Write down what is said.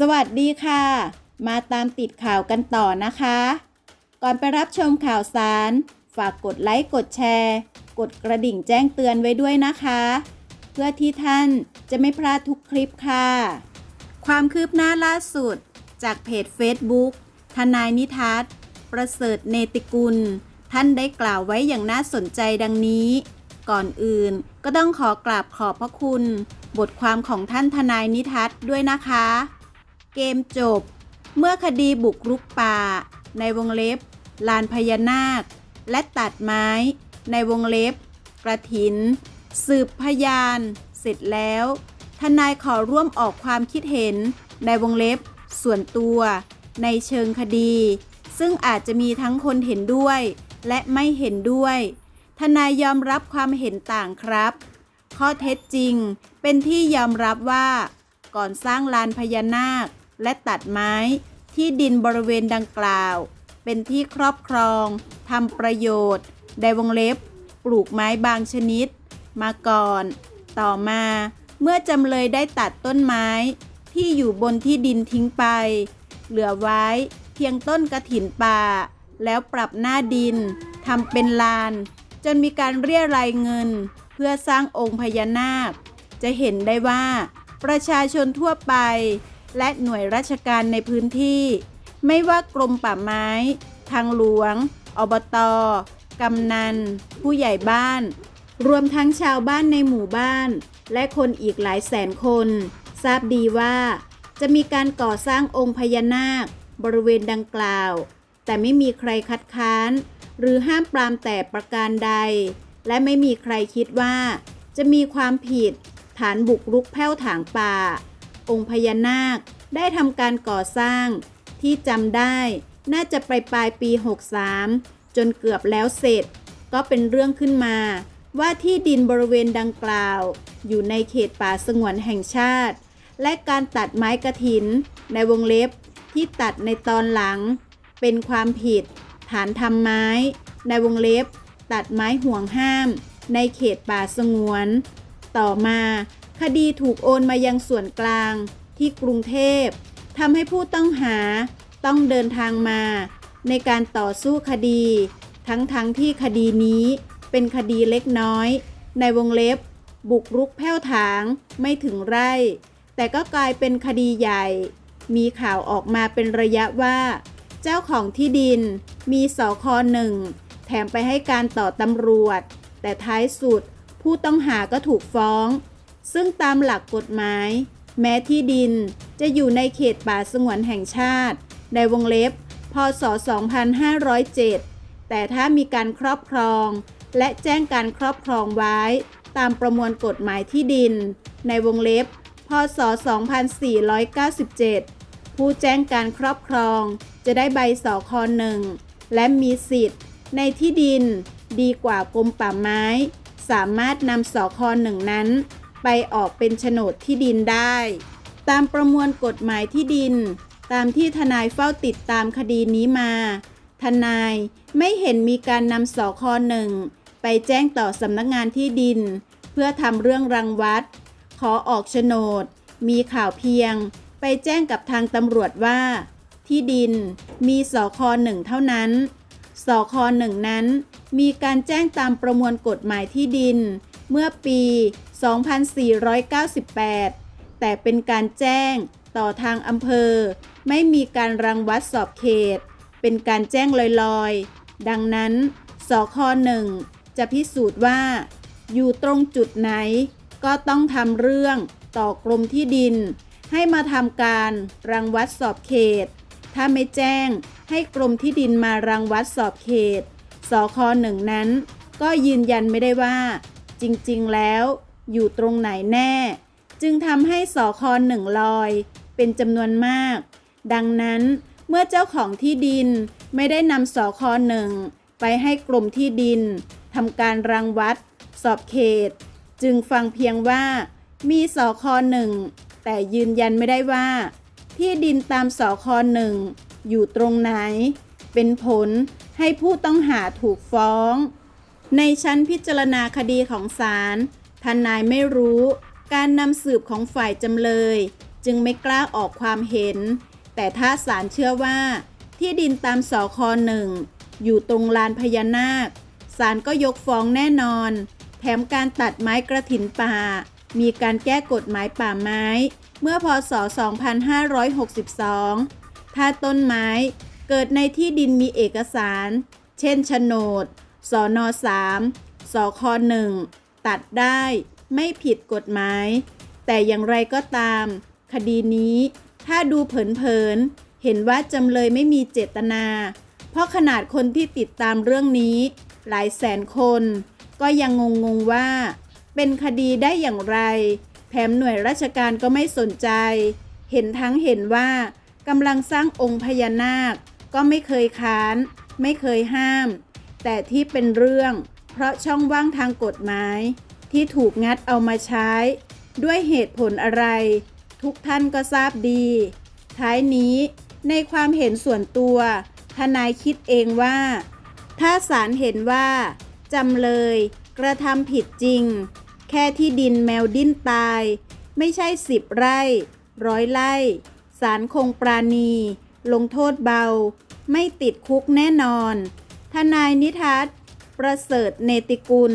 สวัสดีค่ะ มาตามติดข่าวกันต่อนะคะ ก่อนไปรับชมข่าวสาร ฝากกดไลค์กดแชร์ กดกระดิ่งแจ้งเตือนไว้ด้วยนะคะ เพื่อที่ท่านจะไม่พลาดทุกคลิปค่ะ ความคืบหน้าล่าสุด จากเพจ Facebook ทนายนิทัศน์ประเสริฐเนติกุล ท่านได้กล่าวไว้อย่างน่าสนใจดังนี้ ก่อนอื่นก็ต้องขอกราบขอบพระคุณ บทความของท่านทนายนิทัศน์ด้วยนะคะ เกมจบ เมื่อคดีบุกรุกป่า ในวงเล็บ ลานพญานาค และตัดไม้ ในวงเล็บ กระถิน สืบพยาน เสร็จแล้ว ทนายขอร่วมออกความคิดเห็น ในวงเล็บ ส่วนตัว ในเชิงคดี ซึ่งอาจจะมีทั้งคนเห็นด้วย และไม่เห็นด้วย ทนายยอมรับความเห็นต่างครับ ข้อเท็จจริงเป็นที่ยอมรับว่า ก่อนสร้างลานพญานาค และตัดไม้ที่ดินบริเวณดังกล่าว เป็นที่ครอบครองทำประโยชน์ในวงเล็บ ปลูกไม้บางชนิด มาก่อน ต่อมา เมื่อจำเลยได้ตัดต้นไม้ที่อยู่บนที่ดินทิ้งไป เหลือไว้เพียงต้นกระถินป่า แล้วปรับหน้าดินทำเป็นลาน จนมีการเรียรายเงิน เพื่อสร้างองค์พญานาค จะเห็นได้ว่า ประชาชนทั่วไป และหน่วยราชการในพื้นที่ ไม่ว่ากรมป่าไม้ ทางหลวง อบตกำนัน ผู้ใหญ่บ้าน รวมทั้งชาวบ้านในหมู่บ้าน และคนอีกหลายแสนคน ทราบดีว่า จะมีการก่อสร้างองค์พญานาค บริเวณดังกล่าว แต่ไม่มีใครคัดค้าน หรือห้ามปรามแต่ประการใด และไม่มีใครคิดว่า จะมีความผิด ฐานบุกรุกแผ้วถางป่า องค์พญานาค ได้ทำการก่อสร้าง ที่จำได้น่าจะไปปลายปี 63 จนเกือบแล้วเสร็จ ก็เป็นเรื่องขึ้นมา ว่าที่ดินบริเวณดังกล่าว อยู่ในเขตป่าสงวนแห่งชาติ และการตัดไม้กระถิน ในวงเล็บที่ตัดในตอนหลัง เป็นความผิด ฐานทำไม้ ในวงเล็บ ตัดไม้ห่วงห้าม ในเขตป่าสงวน ต่อมา คดีถูกโอนมายังส่วนกลางที่กรุงเทพทำให้ผู้ต้องหาต้องเดินทางมา ในการต่อสู้คดี ทั้งๆทที่คดีนี้เป็นคดีเล็กน้อย ในวงเล็บ บุกรุกแผ้วถางไม่ถึงไร่ แต่ก็กลายเป็นคดีใหญ่ มีข่าวออกมาเป็นระยะว่า เจ้าของที่ดินมีสอคอหนึ่งแถมไปให้การต่อตำรวจ แต่ท้ายสุดผู้ต้องหาก็ถูกฟ้อง ซึ่งตามหลักกฎหมาย แม้ที่ดินจะอยู่ในเขตป่าสงวนแห่งชาติ ในวงเล็บ พศ 2507 แต่ถ้ามีการครอบครอง และแจ้งการครอบครองไว้ ตามประมวลกฎหมายที่ดิน ในวงเล็บ พศ 2497 ผู้แจ้งการครอบครอง จะได้ใบสคหนึ่งและมีสิทธิ์ ในที่ดินดีกว่ากรมป่าไม้ สามารถนำสคหนึ่งนั้น ไปออกเป็นโฉนดที่ดินได้ ตามประมวลกฎหมายที่ดิน ตามที่ทนายเฝ้าติดตามคดีนี้มา ทนายไม่เห็นมีการนำสคหนึ่งไปแจ้งต่อสำนักงานที่ดิน เพื่อทำเรื่องรังวัด ขอออกโฉนด มีข่าวเพียง ไปแจ้งกับทางตำรวจว่า ที่ดินมีสคหนึ่งเท่านั้นสคหนึ่งนั้น มีการแจ้งตามประมวลกฎหมายที่ดิน เมื่อปี 2498 แต่เป็นการแจ้งต่อทางอำเภอ ไม่มีการรังวัดสอบเขต เป็นการแจ้งลอยๆ ดังนั้น สคหนึ่งจะพิสูจน์ว่า อยู่ตรงจุดไหน ก็ต้องทำเรื่องต่อกรมที่ดิน ให้มาทำการรังวัดสอบเขต ถ้าไม่แจ้งให้กรมที่ดินมารังวัดสอบเขต สคหนึ่งนั้น ก็ยืนยันไม่ได้ว่า จริงๆ แล้ว อยู่ตรงไหนแน่ จึงทำให้สอคอหนึ่งลอย เป็นจำนวนมาก ดังนั้นเมื่อเจ้าของที่ดินไม่ได้นำสอคอหนึ่งไปให้กรมที่ดินทำการรังวัด สอบเขต จึงฟังเพียงว่า มีสอคอหนึ่งแต่ยืนยันไม่ได้ว่า ที่ดินตามสอคอหนึ่งอยู่ตรงไหน เป็นผลให้ผู้ต้องหาถูกฟ้อง ในชั้นพิจารณาคดีของศาลทนายไม่รู้การนำสืบของฝ่ายจำเลย จึงไม่กล้าออกความเห็น แต่ถ้าศาลเชื่อว่า ที่ดินตามสคหนึ่งอยู่ตรงลานพญานาคศาลก็ยกฟ้องแน่นอน แถมการตัดไม้กระถินป่า มีการแก้กฎหมายป่าไม้ เมื่อพศ 2562 ถ้าต้นไม้เกิดในที่ดินมีเอกสาร เช่นโฉนด สน3สค1ตัดได้ไม่ผิดกฎหมาย แต่อย่างไรก็ตาม คดีนี้ ถ้าดูเผินๆ เห็นว่าจำเลยไม่มีเจตนา เพราะขนาดคนที่ติดตามเรื่องนี้ หลายแสนคน ก็ยังงงๆว่า เป็นคดีได้อย่างไร แถมหน่วยราชการก็ไม่สนใจ เห็นทั้งเห็นว่ากำลังสร้างองค์พญานาค ก็ไม่เคยค้าน ไม่เคยห้าม แต่ที่เป็นเรื่อง เพราะช่องว่างทางกฎหมาย ที่ถูกงัดเอามาใช้ ด้วยเหตุผลอะไร ทุกท่านก็ทราบดี ท้ายนี้ในความเห็นส่วนตัวทนายคิดเองว่า ถ้าศาลเห็นว่าจำเลยกระทำผิดจริง แค่ที่ดินแมวดิ้นตาย ไม่ใช่สิบไร่ ร้อยไร่ศาลคงปราณี ลงโทษเบา ไม่ติดคุกแน่นอน ทนายนิทัศน์ประเสริฐเนติกุล